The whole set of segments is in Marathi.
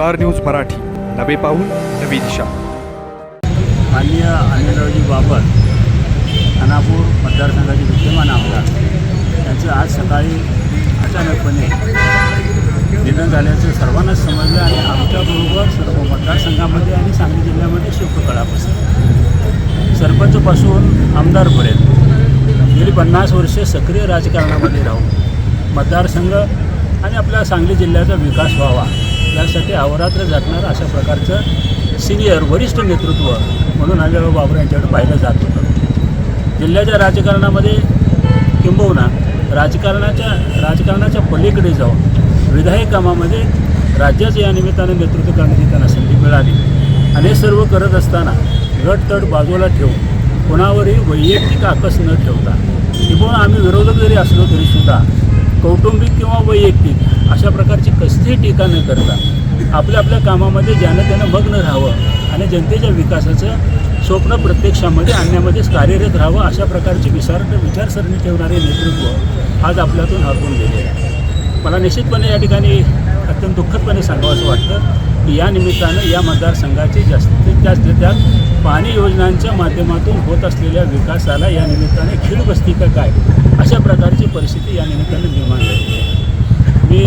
Star news Marathi. नवे पाऊल नवी दिशा. माननीय अनिलरावजी बाबर खानापूर मतदारसंघाचे विद्यमान आमदार त्यांचं आज सकाळी अचानकपणे निधन झाल्याचं सर्वांनाच समजलं आणि आमच्याबरोबर सर्व मतदारसंघामध्ये आणि सांगली जिल्ह्यामध्ये शोककळा बसली सरपंचपासून आमदारपर्यंत गेली पन्नास वर्षे सक्रिय राजकारणामध्ये राहून मतदारसंघ आणि आपल्या सांगली जिल्ह्याचा विकास व्हावा. यासाठी अहोरात्र झटणारं अशा प्रकारचं सिनियर वरिष्ठ नेतृत्व म्हणून अजयराव बाबर यांच्याकडे पाहिलं जात होतं. जिल्ह्याच्या राजकारणामध्ये किंबहुना राजकारणाच्या राजकारणाच्या पलीकडे जाऊन विधायक कामामध्ये राज्याचं या निमित्तानं नेतृत्व करण्याची त्यांना संधी मिळाली. आणि हे सर्व करत असताना गटतट बाजूला ठेवून कोणावरही वैयक्तिक आकस न ठेवता किंवा आम्ही विरोधक जरी असलो तरीसुद्धा कौटुंबिक किंवा वैयक्तिक अशा प्रकारची कसलीही टीका न करता आपल्या आपल्या कामामध्ये ज्यानं त्यानं मग्न राहावं आणि जनतेच्या विकासाचं स्वप्न प्रत्यक्षामध्ये आणण्यामध्येच कार्यरत राहावं अशा प्रकारची विचार विचारसरणी ठेवणारे नेतृत्व आज आपल्यातून हरवून गेले आहे. मला निश्चितपणे या ठिकाणी अत्यंत दुःखदपणे सांगावं असं वाटतं. या निमित्तानं या मतदारसंघाची जास्तीत जास्त त्यात पाणी योजनांच्या माध्यमातून होत असलेल्या विकासाला या निमित्ताने खीळ बसती का काय? अशा प्रकारची परिस्थिती या निमित्तानं निर्माण झाली. मी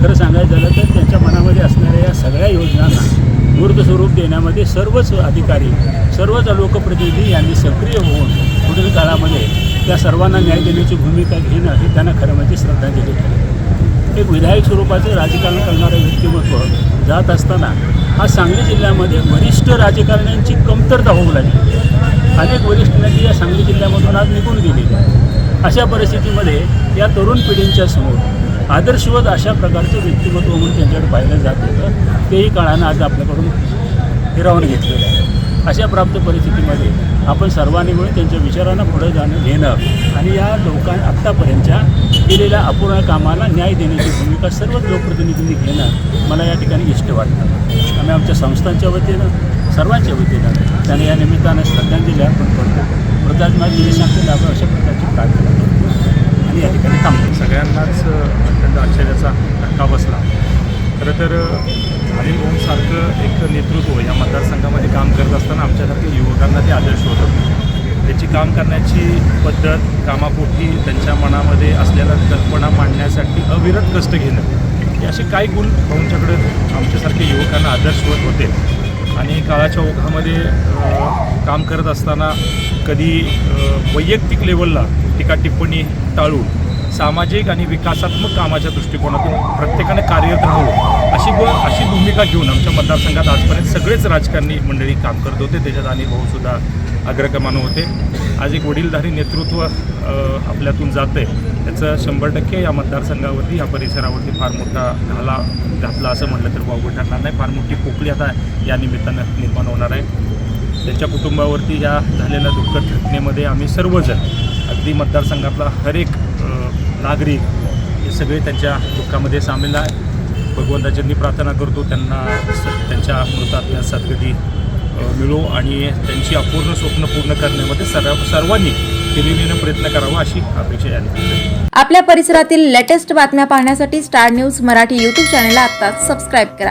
खरं सांगायचं झालं तर त्यांच्या मनामध्ये असणाऱ्या या सगळ्या योजनांना मूर्त स्वरूप देण्यामध्ये सर्वच अधिकारी सर्वच लोकप्रतिनिधी यांनी सक्रिय होऊन पुढील काळामध्ये त्या सर्वांना न्याय देण्याची भूमिका घेणं हे त्यांना खरं म्हणजे श्रद्धांजली ठरेल एक विधायक स्वरूपाचं राजकारण करणारं व्यक्तिमत्व जात असताना हा सांगली जिल्ह्यामध्ये वरिष्ठ राजकारण्यांची कमतरता होऊ लागली. अनेक वरिष्ठ नेते या सांगली जिल्ह्यामधून आज निघून गेलेले आहेत अशा परिस्थितीमध्ये या तरुण पिढींच्या समोर आदर्शवत अशा प्रकारचं व्यक्तिमत्व म्हणून त्यांच्याकडे पाहिलं जात होतं तेही काळानं आज आपल्याकडून हिरावून घेतलेलं आहे. अशा प्राप्त परिस्थितीमध्ये आपण सर्वांनी मिळून त्यांच्या विचारांना पुढे जाणं घेणं आणि या लोकां आत्तापर्यंतच्या केलेल्या अपूर्ण कामाला न्याय देण्याची भूमिका सर्वच लोकप्रतिनिधींनी घेणं मला या ठिकाणी इष्ट वाटतं. आम्ही आमच्या संस्थांच्या वतीनं सर्वांच्या वतीनं त्यांना या निमित्तानं श्रद्धांजली अर्पण करतो. मृतात्मा दिनेशांती आपण अशा प्रकारची प्रार्थना करतो. आणि या ठिकाणी थांबतो सगळ्यांनाच अत्यंत आश्चर्याचा धक्का बसला तर अनिल ओमसारखं एक नेतृत्व या मतदारसंघामध्ये काम करत असताना आमच्यासारख्या युवकांना ते आदर्श होतं. त्याची काम करण्याची पद्धत कामापोटी त्यांच्या मनामध्ये असलेल्या कल्पना मांडण्यासाठी अविरत कष्ट घेणं हे असे काही गुण भाऊंच्याकडे आमच्यासारख्या युवकांना आदर्श होत होते. आणि काळाच्या ओघामध्ये काम करत असताना कधी वैयक्तिक लेवलला टीका टिप्पणी टाळून सामाजिक आणि विकासात्मक कामाच्या दृष्टिकोनातून प्रत्येकाने कार्यरत राहावं अशी व अशी भूमिका घेऊन आमच्या मतदारसंघात आजपर्यंत सगळेच राजकारणी मंडळी काम करत होते. त्याच्यात आणि भाऊसुद्धा अग्रक्रमानं होते. आज एक वडीलधारी नेतृत्व आपल्यातून जातं आहे त्याचं शंभर टक्के या मतदारसंघावरती या परिसरावरती फार मोठा घाला घातला असं म्हटलं तर वावगं ठरणार नाही. फार मोठी पोकळी आता या निमित्तानं निर्माण होणार आहे. त्यांच्या कुटुंबावरती या झालेल्या दुःखद घटनेमध्ये आम्ही सर्वजण अगदी मतदारसंघातला हर एक नागरिक हे सगळे त्यांच्या दुःखामध्ये सामील आहे भगवंताच्यांनी प्रार्थना करतो त्यांना त्यांच्या मृतात्म्या सद्गती मिळो आणि त्यांची अपूर्ण स्वप्न पूर्ण करण्यामध्ये सर्व सर्वांनी केलेलीनं प्रयत्न करावा अशी अपेक्षा आहे. आपल्या परिसरातील लेटेस्ट बातम्या पाहण्यासाठी स्टार न्यूज मराठी यूट्यूब चॅनलला आत्ताच सबस्क्राईब करा.